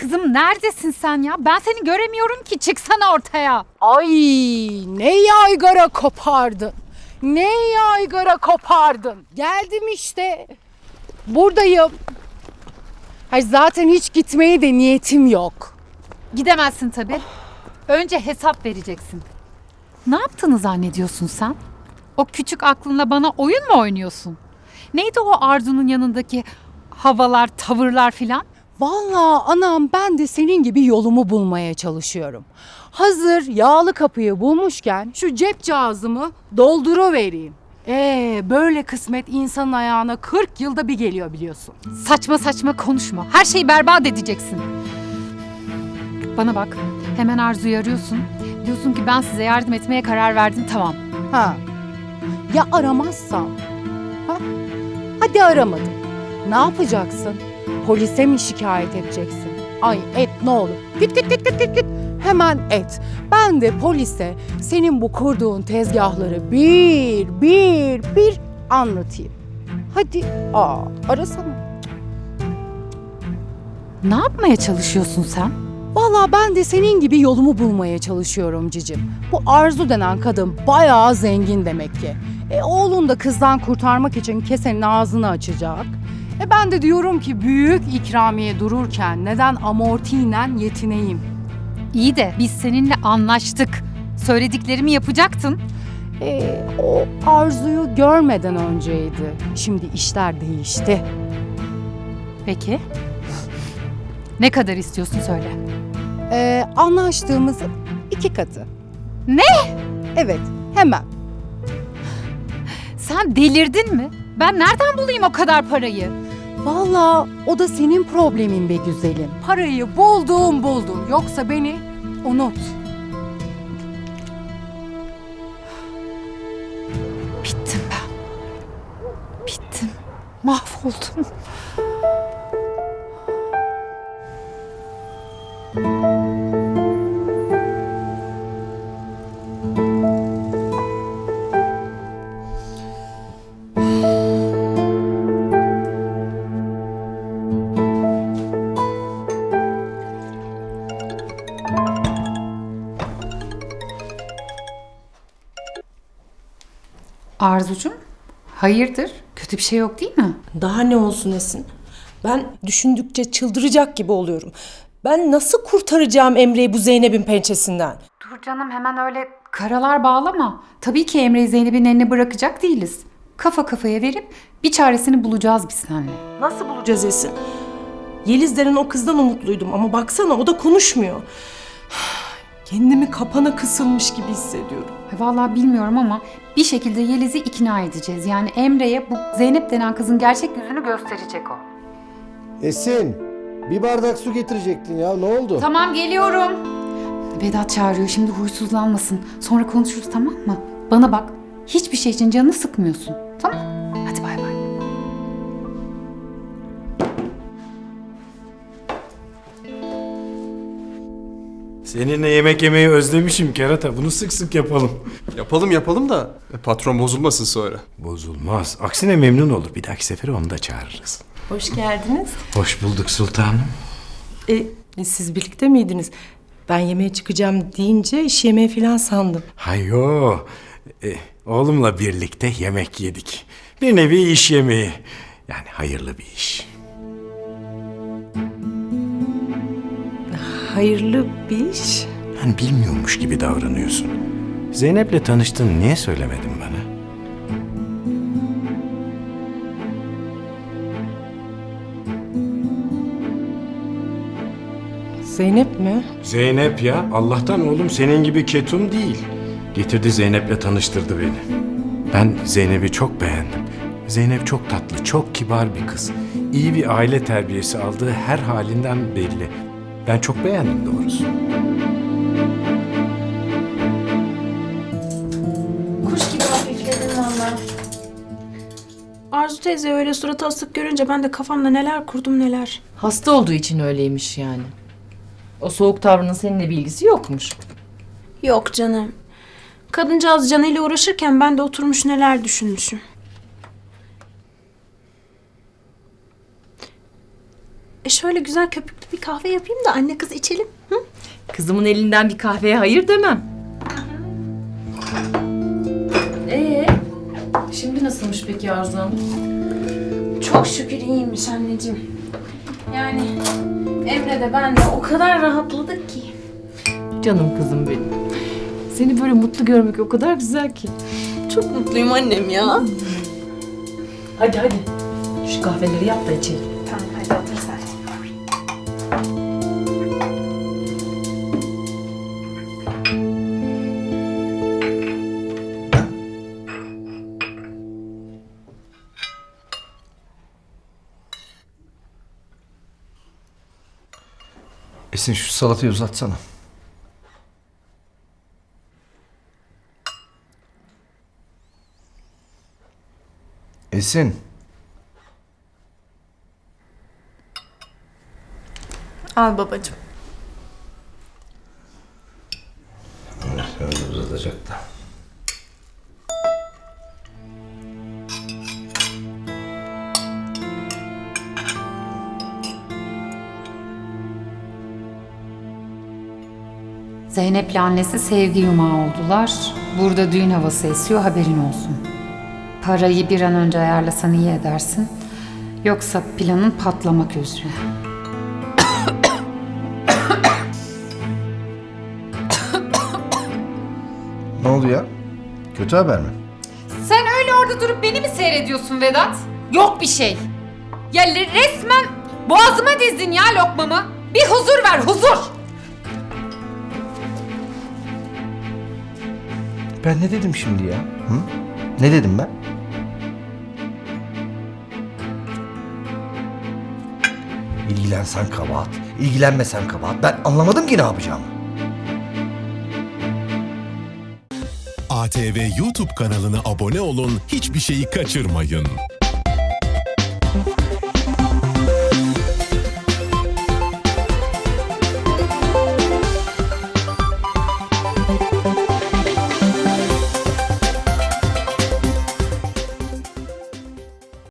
Kızım neredesin sen ya? Ben seni göremiyorum ki. Çıksana ortaya. Ay ne yaygara kopardın. Ne yaygara kopardın. Geldim işte. Buradayım. Ay zaten hiç gitmeye de niyetim yok. Gidemezsin tabii. Önce hesap vereceksin. Ne yaptığını zannediyorsun sen? O küçük aklınla bana oyun mu oynuyorsun? Neydi o Arzu'nun yanındaki havalar, tavırlar filan? Vallahi anam ben de senin gibi yolumu bulmaya çalışıyorum. Hazır yağlı kapıyı bulmuşken şu cep cihazımı dolduruvereyim. Ee böyle kısmet insanın ayağına 40 yılda bir geliyor biliyorsun. Saçma saçma konuşma. Her şeyi berbat edeceksin. Bana bak. Hemen Arzu'yu arıyorsun. Diyorsun ki ben size yardım etmeye karar verdim tamam. Ha. Ya aramazsam? Ha? Hadi aramadım. Ne yapacaksın? Polise mi şikayet edeceksin? Ay et ne olur. Git git git git git git. Hemen et. Ben de polise senin bu kurduğun tezgahları bir bir bir anlatayım. Hadi. Aa, arasana. Ne yapmaya çalışıyorsun sen? Vallahi ben de senin gibi yolumu bulmaya çalışıyorum cicim. Bu Arzu denen kadın bayağı zengin demek ki. E oğlun da kızdan kurtarmak için kesenin ağzını açacak. E ben de diyorum ki büyük ikramiye dururken neden amortiyle yetineyim? İyi de biz seninle anlaştık. Söylediklerimi yapacaktın. E, o Arzu'yu görmeden önceydi. Şimdi işler değişti. Peki. Ne kadar istiyorsun söyle. E, anlaştığımızın iki katı. Ne? Evet hemen. Sen delirdin mi? Ben nereden bulayım o kadar parayı? Vallahi o da senin problemin be güzelim. Parayı buldum buldum. Yoksa beni unut. Bittim ben. Bittim. Mahvoldum. Arzucum, hayırdır? Kötü bir şey yok değil mi? Daha ne olsun Esin? Ben düşündükçe çıldıracak gibi oluyorum. Ben nasıl kurtaracağım Emre'yi bu Zeynep'in pençesinden? Dur canım hemen öyle karalar bağlama. Tabii ki Emre'yi Zeynep'in eline bırakacak değiliz. Kafa kafaya verip bir çaresini bulacağız biz seninle. Nasıl bulacağız Esin? Yeliz denen o kızdan umutluydum ama baksana o da konuşmuyor. Kendimi kapana kısılmış gibi hissediyorum. Ay Vallahi bilmiyorum ama bir şekilde Yeliz'i ikna edeceğiz. Yani Emre'ye bu Zeynep denen kızın gerçek yüzünü gösterecek o. Esin, bir bardak su getirecektin ya. Ne oldu? Tamam geliyorum. Vedat çağırıyor şimdi huysuzlanmasın. Sonra konuşuruz tamam mı? Bana bak hiçbir şey için canını sıkmıyorsun. Seninle yemek yemeyi özlemişim kerata. Bunu sık sık yapalım. Yapalım yapalım da e, patron bozulmasın sonra. Bozulmaz. Aksine memnun olur. Bir dahaki sefere onu da çağırırız. Hoş geldiniz. Hoş bulduk sultanım. E, e, siz birlikte miydiniz? Ben yemeğe çıkacağım deyince iş yemeği falan sandım. Hayo. E, oğlumla birlikte yemek yedik. Bir nevi iş yemeği. Yani hayırlı bir iş. Hayırlı bir iş. Hani bilmiyormuş gibi davranıyorsun. Zeynep'le tanıştın niye söylemedin bana? Zeynep mi? Zeynep ya. Allah'tan oğlum senin gibi ketum değil. Getirdi Zeynep'le tanıştırdı beni. Ben Zeynep'i çok beğendim. Zeynep çok tatlı, çok kibar bir kız. İyi bir aile terbiyesi aldığı her halinden belli. Ben çok beğendim doğrusu. Kuş gibi hafifledim valla. Arzu teyze öyle suratı asık görünce ben de kafamda neler kurdum neler. Hasta olduğu için öyleymiş yani. O soğuk tavrının seninle bilgisi yokmuş. Yok canım. Kadıncağız canıyla uğraşırken ben de oturmuş neler düşünmüşüm. E şöyle güzel köpüklü bir kahve yapayım da anne kız içelim. Hı? Kızımın elinden bir kahveye hayır demem. Ee, şimdi nasılmış peki Arzu Hanım? Çok şükür iyiymiş anneciğim. Yani Emre de ben de o kadar rahatladık ki. Canım kızım benim. Seni böyle mutlu görmek o kadar güzel ki. Çok mutluyum annem ya. Hadi hadi. Şu kahveleri yap da içelim. Esin şu salatayı uzatsana. Esin. Al babacığım. Öyle uzatacak da. Zeynep'le annesi sevgi yumağı oldular. Burada düğün havası esiyor haberin olsun. Parayı bir an önce ayarlasan iyi edersin. Yoksa planın patlamak üzere. Ne oldu ya? Kötü haber mi? Sen öyle orada durup beni mi seyrediyorsun Vedat? Yok bir şey. Ya resmen boğazıma dizdin ya lokmamı. Bir huzur ver huzur. Ben ne dedim şimdi ya? Hı? Ne dedim ben? İlgilensen kabahat, ilgilenmesen kabahat. Ben anlamadım ki ne yapacağımı. ATV YouTube kanalına abone olun, hiçbir şeyi kaçırmayın.